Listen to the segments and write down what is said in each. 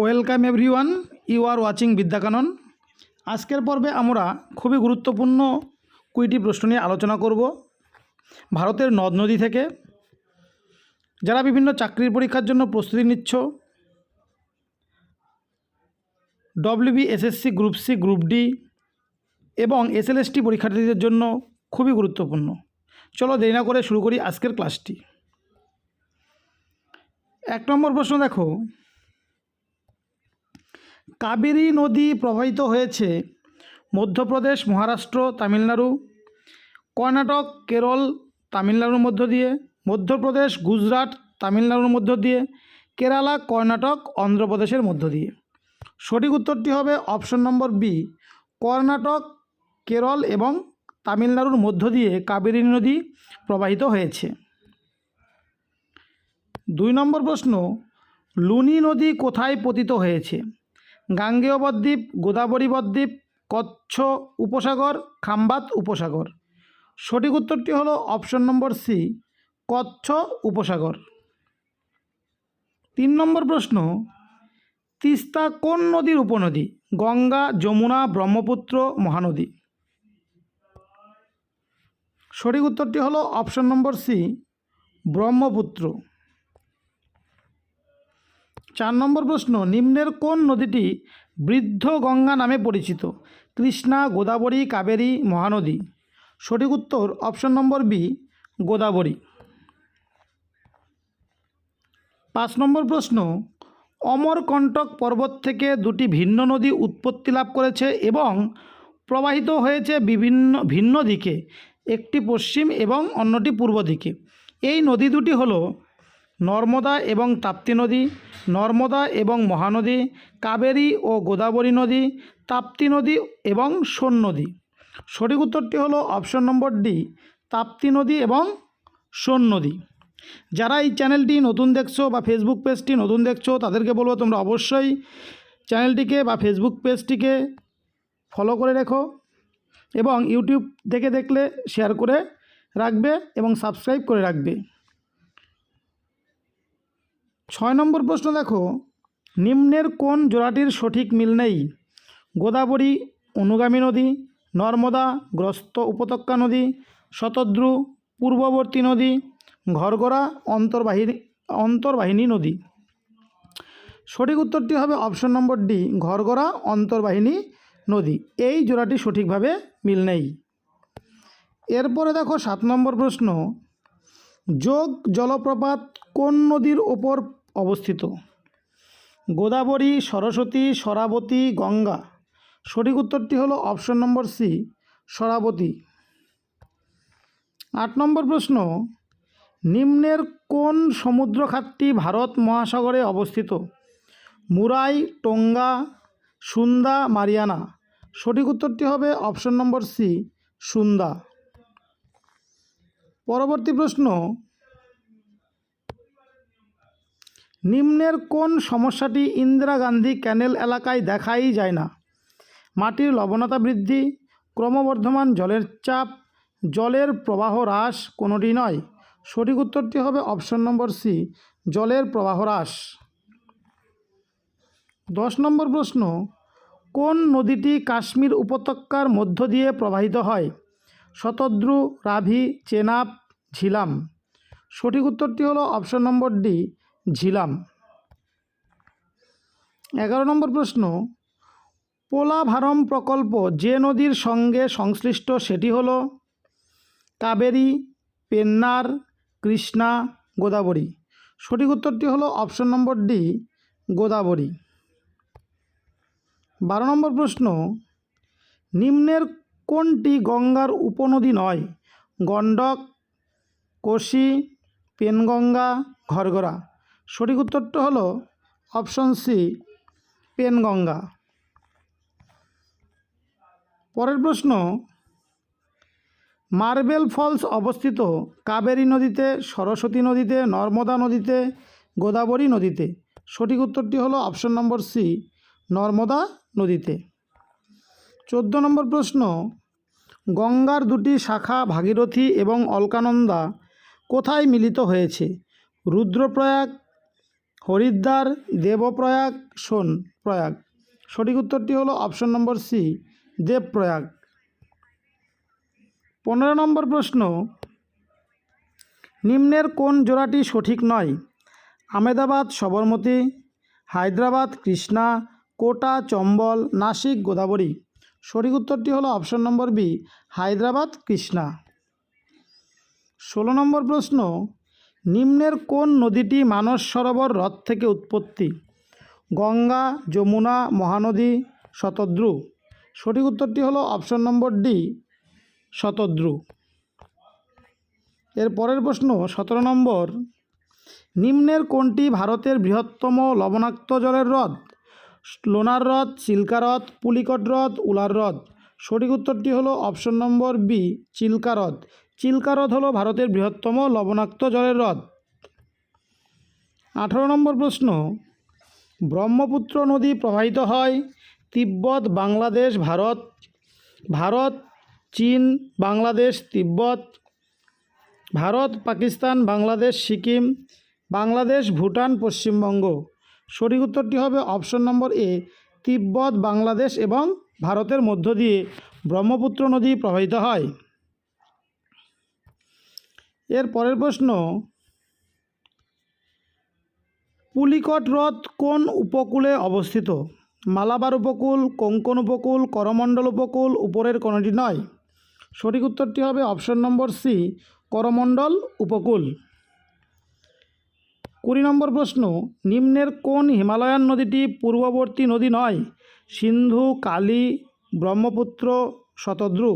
Welcome everyone, you are watching Vidyakanan. আজকের পর্বে আমরা খুবই গুরুত্বপূর্ণ কুইটি প্রশ্ন নিয়ে আলোচনা করব ভারতের নদ নদী থেকে। যারা বিভিন্ন চাকরির পরীক্ষার জন্য প্রস্তুতি নিচ্ছ WB SSC group C group D এবং এসএলএসটি পরীক্ষার্থীদের জন্য খুবই গুরুত্বপূর্ণ। চলো দেরি না করে শুরু করি আজকের ক্লাসটি। এক নম্বর প্রশ্ন দেখো। কাবেরী নদী প্রবাহিত হয়েছে মধ্যপ্রদেশ, মহারাষ্ট্র, তামিলনাড়ু, কর্ণাটক, কেরল, তামিলনাড়ুর মধ্য দিয়ে, মধ্যপ্রদেশ, গুজরাট, তামিলনাড়ুর মধ্য দিয়ে, কেরালা, কর্ণাটক, অন্ধ্রপ্রদেশের মধ্য দিয়ে। সঠিক উত্তরটি হবে option number B, Karnataka, Kerala এবং তামিলনাড়ুর মধ্য দিয়ে কাবেরী নদী প্রবাহিত হয়েছে। দুই নম্বর প্রশ্ন, লুনি নদী কোথায় পতিত হয়েছে? গাঙ্গেয় বদ্বীপ গোদাবরী বদ্বীপ কচ্ছ উপসাগর, খাম্বাত উপসাগর। সঠিক উত্তরটি হলো অপশন নম্বর সি, কচ্ছ উপসাগর। তিন নম্বর প্রশ্ন, তিস্তা কোন নদীর উপনদী? গঙ্গা, যমুনা, ব্রহ্মপুত্র, মহানদী। সঠিক উত্তরটি হলো অপশন নম্বর সি, ব্রহ্মপুত্র। চার নম্বর প্রশ্ন, নিম্নের কোন নদীটি বৃদ্ধ গঙ্গা নামে পরিচিত? কৃষ্ণা গোদাবরী, কাবেরী, মহানদী। সঠিক উত্তর অপশন নম্বর বি, গোদাবরী। পাঁচ নম্বর প্রশ্ন, অমরকণ্টক পর্বত থেকে দুটি ভিন্ন নদী উৎপত্তি লাভ করেছে এবং প্রবাহিত হয়েছে বিভিন্ন ভিন্ন দিকে, একটি পশ্চিম এবং অন্যটি পূর্ব দিকে। এই নদী দুটি হলো নর্মদা এবং তাপ্তি নদী, নর্মদা এবং মহানদী, কাবেরী ও গোদাবরী নদী, তাপ্তি নদী এবং সোন নদী। সঠিক উত্তরটি হলো অপশন নম্বর ডি, তাপ্তি নদী এবং সোন নদী। যারা এই চ্যানেলটি নতুন দেখছ বা ফেসবুক পেজটি নতুন দেখছ, তাদেরকে বলব তোমরা অবশ্যই চ্যানেলটিকে বা ফেসবুক পেজটিকে ফলো করে রেখো এবং ইউটিউব থেকে দেখলে শেয়ার করে রাখবে এবং সাবস্ক্রাইব করে রাখবে। ছয় নম্বর প্রশ্ন দেখো, নিম্নের কোন জোড়াটির সঠিক মিল নেই? গোদাবরী, অনুগামী নদী, নর্মদা, গ্রস্ত উপত্যকা নদী, শতদ্রু, পূর্ববর্তী নদী, ঘরগড়া অন্তর্বাহিনী অন্তর্বাহিনী নদী। সঠিক উত্তরটি হবে অপশন নম্বর ডি, ঘরগড়া, অন্তর্বাহিনী নদী। এই জোড়াটি সঠিকভাবে মিল নেই। এরপরে দেখো সাত নম্বর প্রশ্ন, যোগ জলপ্রপাত কোন নদীর ওপর অবস্থিত। গোদাবরী, সরস্বতী, সরাবতী, গঙ্গা। সঠিক উত্তরটি হলো অপশন নম্বর সি, সরাবতী। আট নম্বর প্রশ্ন, নিম্নের কোন সমুদ্র খাতটি ভারত মহাসাগরে অবস্থিত? Murray, Tonga, Sunda, Mariana. সঠিক উত্তরটি হবে অপশন নম্বর সি, সুন্দা। পরবর্তী প্রশ্ন নিম্নের কোন সমস্যাটি ইন্দিরা গান্ধী ক্যানেল এলাকায় দেখাই যায় না? মাটির লবণতা বৃদ্ধি, ক্রমবর্ধমান জলের চাপ, জলের প্রবাহ হ্রাস কোনোটি নয়। সঠিক উত্তরটি হবে অপশন নম্বর সি, জলের প্রবাহ হ্রাস। দশ নম্বর প্রশ্ন, কোন নদীটি কাশ্মীর উপত্যকার মধ্য দিয়ে প্রবাহিত হয়? শতদ্রু, রাভি, চেনাব, ঝিলাম। সঠিক উত্তরটি হলো অপশন নম্বর ডি ঝিলাম। এগারো নম্বর প্রশ্ন, পোলাভারম প্রকল্প যে নদীর সঙ্গে সংশ্লিষ্ট সেটি হল কাবেরী, পেন্নার, কৃষ্ণা, গোদাবরী। সঠিক উত্তরটি হলো অপশন নম্বর ডি, গোদাবরী। বারো নম্বর প্রশ্ন, নিম্নের কোনটি গঙ্গার উপনদী নয়? গণ্ডক, কোশি, পেনগঙ্গা, ঘরগড়া। সঠিক উত্তরটা হলো অপশন সি, পেনগঙ্গা। পরের প্রশ্ন, মার্বেল ফলস অবস্থিত কাবেরী নদীতে, সরস্বতী নদীতে, নর্মদা নদীতে, গোদাবরী নদীতে? সঠিক উত্তরটি হলো অপশন নম্বর সি, নর্মদা নদীতে। চোদ্দ নম্বর প্রশ্ন, গঙ্গার দুটি শাখা ভাগীরথী এবং অলকানন্দা কোথায় মিলিত হয়েছে? রুদ্রপ্রয়াগ হরিদ্বার দেবপ্রয়াগ সোন প্রয়াগ। সঠিক উত্তরটি হলো অপশন নম্বর সি, দেবপ্রয়াগ। পনেরো নম্বর প্রশ্ন, নিম্নের কোন জোড়াটি সঠিক নয়? আমেদাবাদ, সবরমতী, হায়দ্রাবাদ, কৃষ্ণা, কোটা, চম্বল, নাসিক, গোদাবরী। সঠিক উত্তরটি হলো option number B, Hyderabad, Krishna. ষোলো নম্বর প্রশ্ন নিম্নের কোন নদীটি মানস সরোবর হ্রদ থেকে উৎপত্তি? গঙ্গা, যমুনা, মহানদী, শতদ্রু। সঠিক উত্তরটি হলো অপশন নম্বর ডি, শতদ্রু। এর পরের প্রশ্ন, সতেরো নম্বর, নিম্নের কোনটি ভারতের বৃহত্তম লবণাক্ত জলের হ্রদ? লোনার হ্রদ, চিল্কা হ্রদ, পুলিকট হ্রদ, উলার হ্রদ। সঠিক উত্তরটি হলো অপশন নম্বর বি, চিল্কা হ্রদ। চিল্কা হ্রদ হলো ভারতের বৃহত্তম লবণাক্ত জলের হ্রদ। আঠারো নম্বর প্রশ্ন, ব্রহ্মপুত্র নদী প্রবাহিত হয় তিব্বত, বাংলাদেশ, ভারত। ভারত, চীন, বাংলাদেশ, তিব্বত। ভারত, পাকিস্তান, বাংলাদেশ, সিকিম। বাংলাদেশ, ভুটান, পশ্চিমবঙ্গ। সঠিক উত্তরটি হবে অপশন নম্বর এ, তিব্বত, বাংলাদেশ এবং ভারতের মধ্য দিয়ে ব্রহ্মপুত্র নদী প্রবাহিত হয়। এর পরের প্রশ্ন, পুলিকট হ্রদ কোন উপকূলে অবস্থিত? মালাবার উপকূল, কোঙ্কন উপকূল, করমণ্ডল উপকূল, উপরের কোনোটি নয়? সঠিক উত্তরটি হবে অপশন নম্বর সি, করমণ্ডল উপকূল। কুড়ি নম্বর প্রশ্ন, নিম্নের কোন হিমালয়ান নদীটি পূর্ববর্তী নদী নয়? সিন্ধু, কালী, ব্রহ্মপুত্র, শতদ্রু।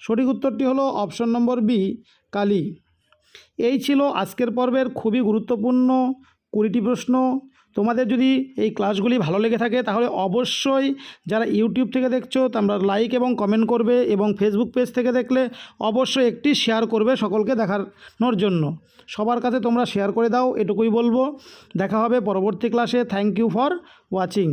সঠিক উত্তরটি হলো অপশন নম্বর বি, কালী। এই ছিল আজকের পর্বের খুবই গুরুত্বপূর্ণ কুড়িটি প্রশ্ন। তোমাদের যদি এই ক্লাসগুলি ভালো লেগে থাকে তাহলে অবশ্যই যারা ইউটিউব থেকে দেখছ তোমরা লাইক এবং কমেন্ট করবে এবং ফেসবুক পেজ থেকে দেখলে অবশ্যই একটি শেয়ার করবে সকলকে দেখানোর জন্য। সবার কাছে তোমরা শেয়ার করে দাও, এটুকুই বলব। দেখা হবে পরবর্তী ক্লাসে। Thank you for watching